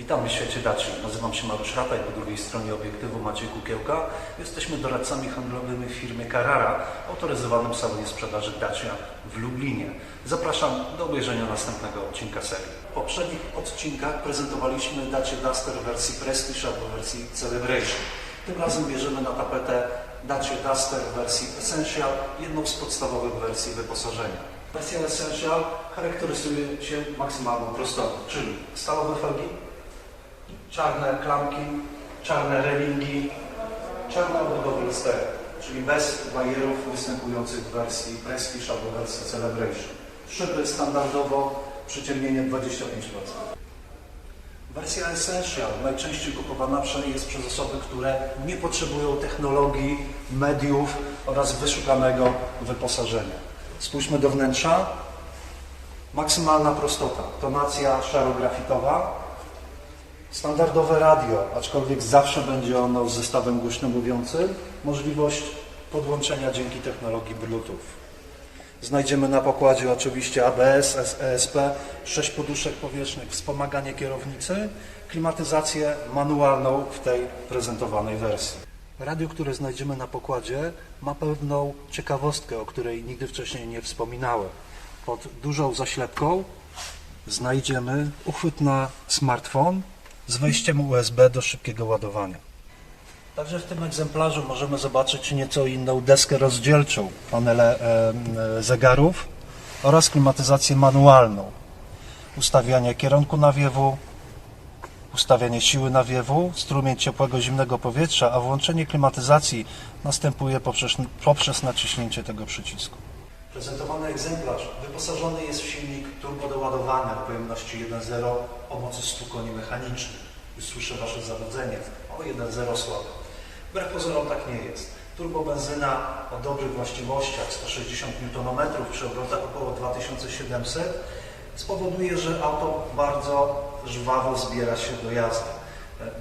Witamy w świecie Daci. Nazywam się Mariusz Rataj, po drugiej stronie obiektywu Maciej Kukiełka. Jesteśmy doradcami handlowymi w firmie Carrara, autoryzowanym salonie sprzedaży Dacia w Lublinie. Zapraszam do obejrzenia następnego odcinka serii. W poprzednich odcinkach prezentowaliśmy Dacia Duster w wersji Prestige albo w wersji Celebration. Tym razem bierzemy na tapetę Dacia Duster w wersji Essential, jedną z podstawowych wersji wyposażenia. Wersja Essential charakteryzuje się maksymalną prostotą, czyli stalowe felgi, czarne klamki, czarne relingi, czarne obudowy lustery, czyli bez bajerów występujących w wersji Prestige albo wersji Celebration. Szyby standardowo przyciemnienie 25%. Wersja Essential najczęściej kupowana jest przez osoby, które nie potrzebują technologii, mediów oraz wyszukanego wyposażenia. Spójrzmy do wnętrza. Maksymalna prostota, tonacja szaro-grafitowa, standardowe radio, aczkolwiek zawsze będzie ono z zestawem głośno mówiącym, możliwość podłączenia dzięki technologii Bluetooth. Znajdziemy na pokładzie oczywiście ABS, ESP, 6 poduszek powietrznych, wspomaganie kierownicy, klimatyzację manualną w tej prezentowanej wersji. Radio, które znajdziemy na pokładzie, ma pewną ciekawostkę, o której nigdy wcześniej nie wspominałem. Pod dużą zaślepką znajdziemy uchwyt na smartfon z wejściem USB do szybkiego ładowania. Także w tym egzemplarzu możemy zobaczyć nieco inną deskę rozdzielczą, panele e, zegarów oraz klimatyzację manualną. Ustawianie kierunku nawiewu, ustawianie siły nawiewu, strumień ciepłego, zimnego powietrza, a włączenie klimatyzacji następuje poprzez, poprzez naciśnięcie tego przycisku. Prezentowany egzemplarz wyposażony jest w silnik turbodoładowany o pojemności 1.0 o mocy 100 koni mechanicznych. Już słyszę Wasze zawodzenie. O 1.0 słabe. Wbrew pozorom tak nie jest. Turbobenzyna o dobrych właściwościach 160 Nm przy obrotach około 2700 spowoduje, że auto bardzo żwawo zbiera się do jazdy.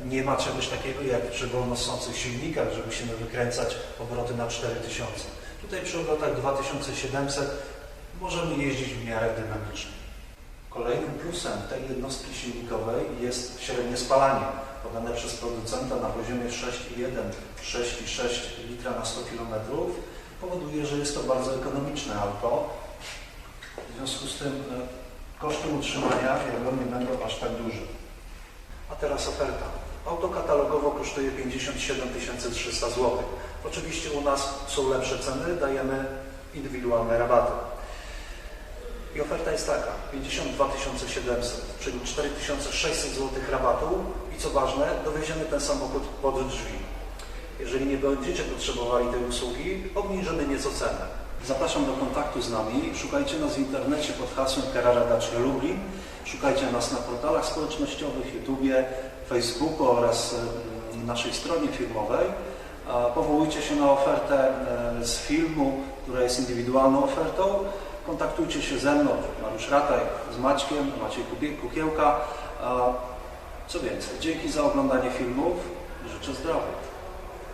Nie ma czegoś takiego jak przy wolnosących silnikach, że musimy wykręcać obroty na 4000. Tutaj przy obrotach 2700 możemy jeździć w miarę dynamicznie. Kolejnym plusem tej jednostki silnikowej jest średnie spalanie, podane przez producenta na poziomie 6,1-6,6 litra na 100 km. Powoduje, że jest to bardzo ekonomiczne auto. W związku z tym e, koszty utrzymania jego nie będą aż tak duże. A teraz oferta. Auto katalogowo kosztuje 57 300 zł. Oczywiście u nas są lepsze ceny, dajemy indywidualne rabaty. I oferta jest taka, 52 700, czyli 4600 zł rabatu i co ważne, dowieziemy ten samochód pod drzwi. Jeżeli nie będziecie potrzebowali tej usługi, obniżymy nieco cenę. Zapraszam do kontaktu z nami. Szukajcie nas w internecie pod hasłem Carrara Dacia Lublin. Szukajcie nas na portalach społecznościowych, YouTubie, Facebooku oraz e, naszej stronie firmowej. A Powołujcie się na ofertę e, z filmu, która jest indywidualną ofertą. Kontaktujcie się ze mną, Mariusz Rataj, z Maćkiem, Maciej Kukiełka. Co więcej, dzięki za oglądanie filmów. Życzę zdrowia.